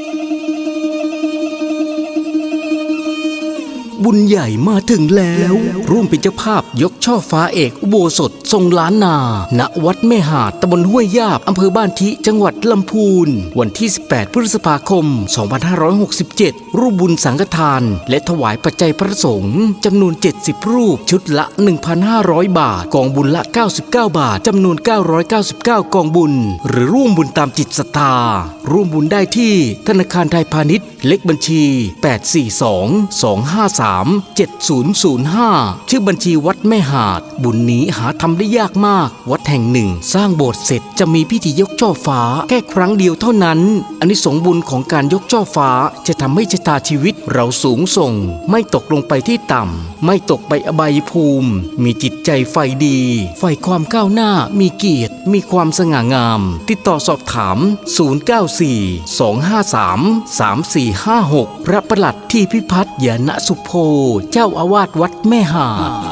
Thank you. บุญใหญ่มาถึงแล้ว ร่วมเป็นเจ้าภาพยกช่อฟ้าเอกอุโบสถทรงล้านนา ณ วัดแม่หาดตำบลห้วยยาบอำเภอบ้านทิจังหวัดลำพูน วันที่ 18 พฤษภาคม 2567 รูปบุญสังฆทาน และถวายปัจจัยพระสงฆ์จำนวน 70 รูปชุดละ 1,500 บาท กองบุญละ 99 บาทจำนวน 999 กองบุญ หรือร่วมบุญตามจิตศรัทธาร่วมบุญได้ที่ธนาคารไทยพาณิชย์เลขบัญชี 842 253 7005 ชื่อบัญชีวัดแม่หาด บุญนี้หาทำได้ยากมาก วัดแห่งหนึ่ง สร้างโบสถ์เสร็จจะมีพิธียกช่อฟ้า แค่ครั้งเดียวเท่านั้นอันนี้สงบุญของการยกช่อฟ้าจะทำให้ชะตาชีวิตเราสูงส่ง ไม่ตกลงไปที่ต่ำ ไม่ตกไปอบายภูมิ มีจิตใจไฟดี ไฟความก้าวหน้ามีเกียรติ มีความสง่างาม ติดต่อสอบถาม 094 253 3456 พระประหลัดที่พิพัฒน์ยานสุโพ เจ้าอาวาสวัดแม่หาด